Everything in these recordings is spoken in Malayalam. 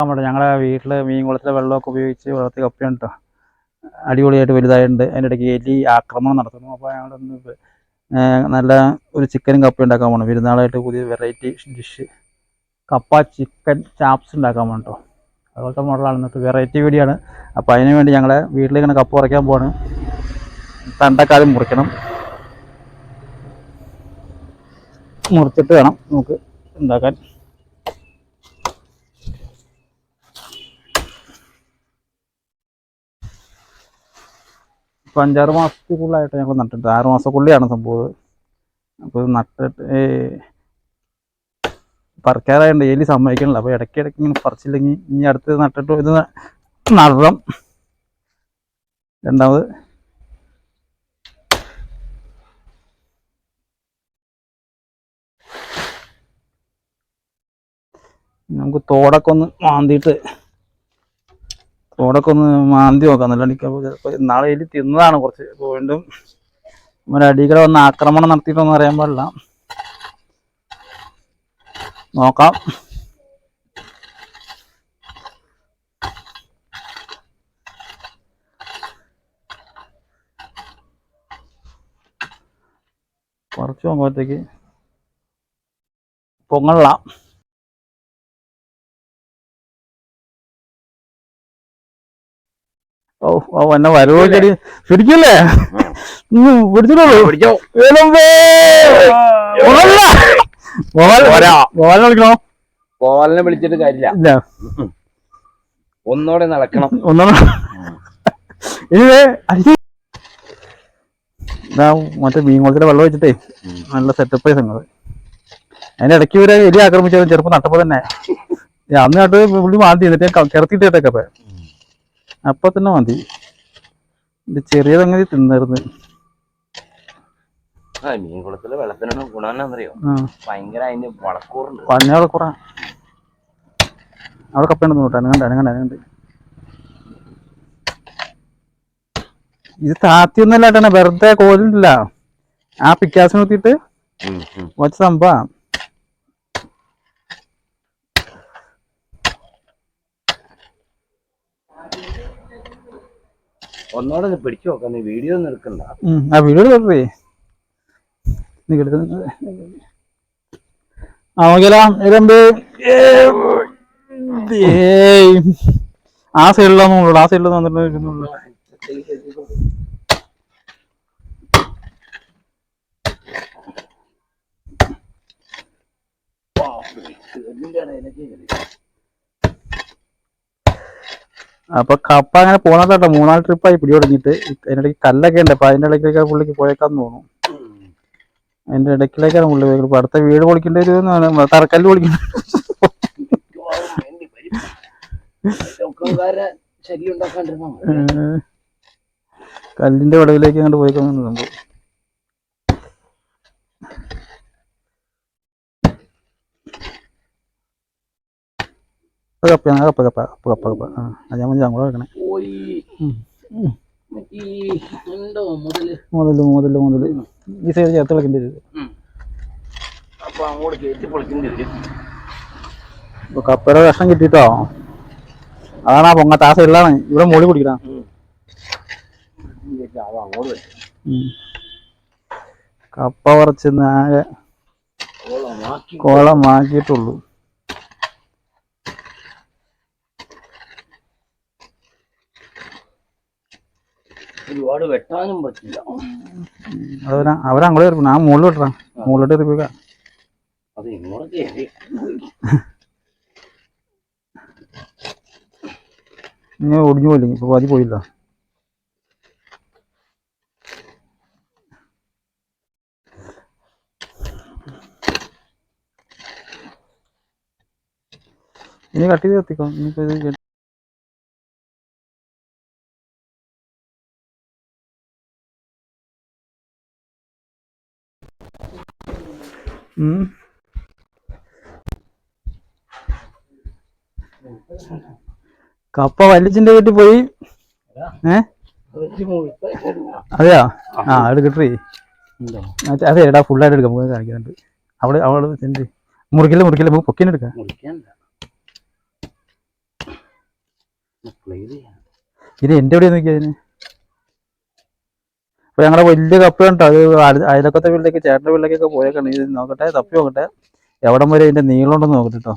നമ്മുടെ ഞങ്ങളുടെ വീട്ടിൽ മീൻ കുളത്തിലെ വെള്ളമൊക്കെ ഉപയോഗിച്ച് വളർത്തിയ കപ്പിയുണ്ട് അടിപൊളിയായിട്ട് വലുതായിട്ടുണ്ട്. അതിന്റെ ഇടയ്ക്ക് എലി ആക്രമണം നടത്തുന്നു. അപ്പോൾ ഞങ്ങളൊന്ന് നല്ല ഒരു ചിക്കനും കപ്പ ഉണ്ടാക്കാൻ പോകണം പെരുന്നാളായിട്ട് പുതിയ വെറൈറ്റി ഡിഷ് കപ്പ ചിക്കൻ ചാപ്സ് ഉണ്ടാക്കാൻ പോകണം അതുപോലത്തെ മോഡലാണ് ഇന്നത്തെ വെറൈറ്റി വീഡിയോ ആണ് അപ്പോൾ അതിന് വേണ്ടി ഞങ്ങളെ വീട്ടിലിങ്ങനെ കപ്പ് ഉറയ്ക്കാൻ പോവാണ് തണ്ടക്കാലം മുറിക്കണം. മുറിച്ചിട്ട് വേണം നമുക്ക് ഉണ്ടാക്കാൻ. ഇപ്പം അഞ്ചാറ് മാസത്തിക്കുള്ളായിട്ട് ഞങ്ങൾ നട്ടിട്ട് ആറ് മാസക്കുള്ളിയാണ് സംഭവം. അപ്പോൾ നട്ടിട്ട് പറിക്കാറായുണ്ട് എലി സമ്മതിക്കണില്ല. അപ്പോൾ ഇടയ്ക്ക് ഇടയ്ക്ക് ഇങ്ങനെ പറിച്ചില്ലെങ്കിൽ ഇനി അടുത്ത് നട്ടിട്ട് ഇത് നടണം. രണ്ടാമത് നമുക്ക് തോടൊക്കെ ഒന്ന് മാന്തിയിട്ട് തോടൊക്കെ ഒന്ന് മാന്തി നോക്കാം. നല്ല ചിലപ്പോൾ നാളെ എലി തിന്നതാണ് കുറച്ച്. അപ്പോൾ വീണ്ടും അടികളെ വന്ന് ആക്രമണം നടത്തിയിട്ടൊന്നും അറിയാൻ പാടില്ല. നോക്കാം. കുറച്ച് നോക്കുമ്പോഴത്തേക്ക് പൊങ്ങള്ള ഓ ഓ എന്നെ വരവോ ചെടി ശരിക്കല്ലേ പിടിച്ചിട്ടുള്ളൂ. പിടിച്ചോ. വിളിക്കണോ വിളിച്ചിട്ട് കാര്യമില്ല. ഇല്ല. ഒന്നോടെ നടക്കണം. ഒന്നോടെ ഇത് മറ്റേ മീൻ കുളത്തിലെ വെള്ളം വെച്ചിട്ടേ നല്ല സെറ്റപ്പ് സംഗതി. അതിന്റെ ഇടയ്ക്ക് ഇവരെ എലി ആക്രമിച്ചത് ചെറുപ്പം നട്ടപ്പോ തന്നെ. ഞാൻ അന്ന് നട്ട് പുള്ളി മാറ്റി എന്നിട്ട് കേട്ടേക്കപ്പ അപ്പൊ തന്നെ മതി. ഇത് ചെറിയ സംഗതി തിന്നായിരുന്നു ഭയങ്കര വളക്കൂറുണ്ട്. കുറ അവിടെ കപ്പയുണ്ടെന്ന് നോട്ടെ അനങ്ങണ്ട അനങ്ങണ്ട് അനങ്ങണ്ട് ഇത് താത്തിയൊന്നും അല്ലാട്ടാണ് വെറുതെ കോലില്ല ആ പിക്കാസിന് കുത്തിയിട്ട്. വച്ച സംഭവ. ഒന്നോടെ ഒന്ന് പിടിച്ചു നോക്കാം നീ വീഡിയോ ഒന്നും എടുക്കണ്ട. ആ വീഡിയോ എടുക്കേ നീ എടുക്കുന്നത് ആ ഇതെന്ത് ഏയ്. ആ സൈഡിലൊന്നും ആ സൈഡിൽ വന്നിട്ടുള്ളൂ അപ്പൊ കപ്പ അങ്ങനെ പോണാട്ടോ മൂന്നാൽ ട്രിപ്പായി പിടി അതിന്റെ ഇടയ്ക്ക് കല്ലൊക്കെ ഉണ്ട്. അപ്പൊ അതിന്റെ ഇടയ്ക്കൊക്കെ പുള്ളിക്ക് പോയേക്കാന്ന് തോന്നുന്നു. അതിന്റെ ഇടയ്ക്കിലേക്കാണ് പുള്ളി പോയത് ഇപ്പൊ അടുത്ത വീട് പൊളിക്കേണ്ടി വരും തറക്കല്ല് പൊളിക്കേണ്ടി കല്ലിന്റെ വിടവിലേക്ക് അങ്ങോട്ട് പോയേക്കാന്ന് സംഭവം അത് കപ്പയാണ് കപ്പ കപ്പ കപ്പ കപ്പ കപ്പ ആ അത് ഞാൻ വെക്കണേ. ഉം. മറ്റേ ഉണ്ടോ മുതൽ? മുതൽ മുതൽ ഈ സൈഡ് ചേർത്ത് വെക്കേണ്ടി വരും. ഇപ്പൊ കപ്പയുടെ കഷ്ണം കിട്ടിട്ടോ? അതാണ് ആ പൊങ്ങാത്ത. ആ സൈഡിലാണ് ഇവിടെ മോളി കുടിക്കണം. കപ്പ കുറച്ച് ഓളമാക്കി കോളമാക്കിയിട്ടുള്ളൂ. ഒരുപാട് വെട്ടാനും പറ്റില്ല. അവരാ അവരങ്ങോട്ട് കയറി ഞാൻ മുകളിൽ വിട്ടണം മുകളിലോട്ട് കയറിപ്പോക അത് ഇങ്ങോട്ട് കയറി. ഇനി ഒടിഞ്ഞു പോയില്ല? ഇപ്പൊ പാതി പോയില്ല. ഇനി കട്ട് ചെയ്ത് എത്തിക്കോ ഇനിയിപ്പോ ഇത് കപ്പ വലിച്ചിന്റെ വീട്ടിൽ പോയി? ഏ? അതെയോ? ആ എടുക്കട്ടേ അതെ എടാ ഫുള്ളായിട്ട് എടുക്കാം. നമുക്ക് കാണിക്കുന്നുണ്ട്. അവിടെ അവൾ ചെണ്ട് മുറിക്കൽ മുറിക്കൽ. നമുക്ക് പൊക്കിനെ എടുക്കാം. ഇത് എന്റെ എവിടെയാ നോക്കിയതിന് അപ്പൊ ഞങ്ങളുടെ വലിയ കപ്പ കണ്ടോ? അത് അയലക്കത്തെ വീട്ടിലേക്ക് ചേട്ടന്റെ വീട്ടിലേക്കൊക്കെ പോയേക്കാണ്. ഇത് നോക്കട്ടെ തപ്പി നോക്കട്ടെ. എവിടം വരെ ഇതിന്റെ നീളം ഉണ്ടെന്ന് നോക്കട്ടെ കേട്ടോ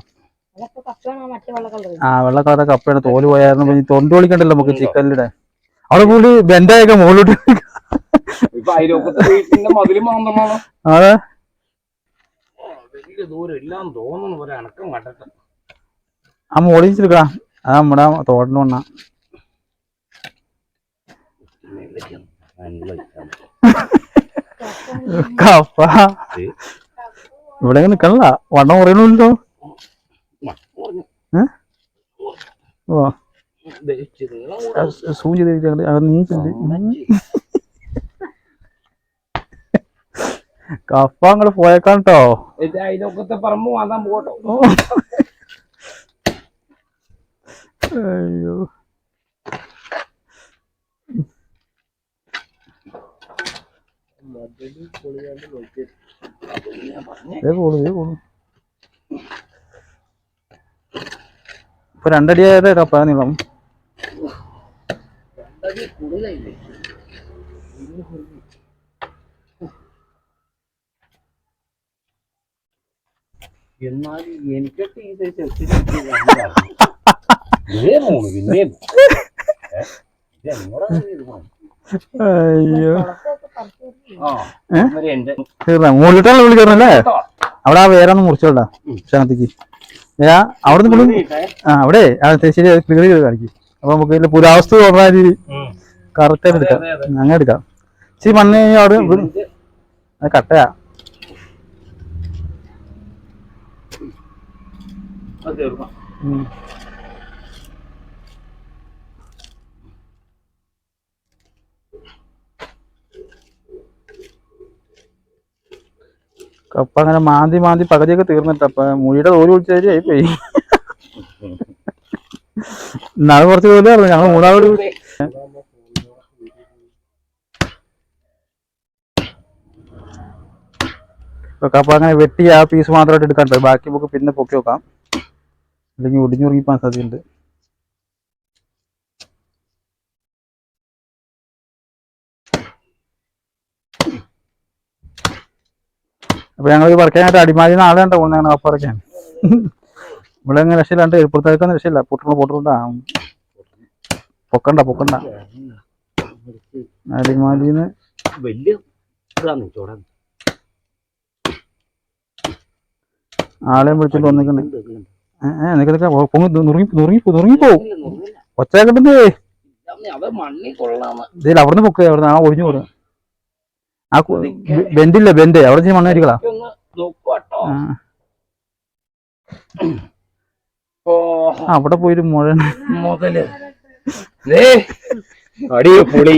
ആ വെള്ള കളറെ കപ്പയാണ്. തോൽ പോയായിരുന്നു. പിന്നെ തൊണ്ട് വിളിക്കണ്ടല്ലോ നമുക്ക് ചിക്കനിലിടെ അവിടെ കൂടി ബെൻഡായൊക്കെ മുകളിലോട്ട് അതെ ആ അതാ അത് നമ്മുടെ തോട്ടിന് വണ്ണ കപ്പ ഇവിടെ നിക്കണല്ല. വണ്ണം കുറയണല്ലോ സൂം ചെയ്തിട്ട് അത് നീച്ചിട്ടുണ്ട് കപ്പ അങ്ങോട്ട് പോയേക്കാൻ കേട്ടോ അയലോക്കത്തെ പറമ്പ് മാന്താൻ പോട്ടോ അയ്യോ. ഇപ്പൊ രണ്ടടിയായ കപ്പ നീളം. എന്നാലും എനിക്കൊക്കെ ഈ സൈസ് പിന്നെ അയ്യോ ആ ഏ? അന്നേരം എന്റെ തീർന്ന മുകളിലിട്ടാണ് വിളി കയറണല്ലേ അവിടെ ആ വേരൊന്ന് മുറിച്ചോണ്ടാ ക്ഷണത്തേക്ക് ഏ അവിടെ നിന്ന് ആ അവിടെ ശരി ക്ലിയർ ചെയ്ത് കാണിക്കും. അപ്പൊ നമുക്ക് ഇതിന്റെ പുരാവസ്തു പറഞ്ഞ രീതി കറക്റ്റ് ആയിട്ട് എടുക്കാം. അങ്ങനെ എടുക്കാം. ശരി മണ്ണ് കഴിഞ്ഞാൽ അവിടെ അത് കട്ടയാ. ഉം. തീർന്നു കപ്പ അങ്ങനെ മാന്തി മാന്തി പകുതിയൊക്കെ തീർന്നിട്ട് അപ്പൊ മുഴിയുടെ തോൽ വിളിച്ചാൽ ആയി പോയി എന്നാൽ കുറച്ച് തോലായിരുന്നു ഞങ്ങൾ മൂന്നാമത് കപ്പ അങ്ങനെ വെട്ടി ആ പീസ് മാത്രമായിട്ട് എടുക്കണ്ട ബാക്കി നമുക്ക് പിന്നെ പൊക്കി വെക്കാം. അല്ലെങ്കിൽ ഒടിഞ്ഞുറുങ്ങിപ്പാൻ സാധ്യതയുണ്ട്. അപ്പൊ ഞങ്ങൾ പറിക്കാനായിട്ട് അടിമാലി നാളെ ഉണ്ടോ ഞങ്ങൾ കപ്പ പറിക്കാൻ ഇവിടെ അങ്ങനെ രക്ഷയില്ലാണ്ട് എഴുപ്പുറത്തേക്കൊന്നും രക്ഷയില്ല. പൊട്ടണ പൊട്ടണ്ട പൊക്കണ്ട പൊക്കണ്ട. അടിമാലിന്ന് വലിയ ആളെയും വിളിച്ചിട്ട് വന്നിക്കണേ. ഏഹ് നിനക്ക് പൊങ്ങി നുറുങ്ങി നുറുങ്ങി നുറുങ്ങിപ്പോവും കൊള്ളാന്ന്. ഇതിൽ അവിടുന്ന് പൊക്കുക അവിടുന്ന് ആ ഒഴിഞ്ഞു കൊടുക്കും ആ ബെന്റില്ല ബെന്റ് ബെൻഡില്ലേ ബെൻഡ്? അവിടെ മണ്ണ് അടിക്കളാ അവിടെ പോയിട്ട് മുഴ മുതൽ. അടിയ അടി പൊളി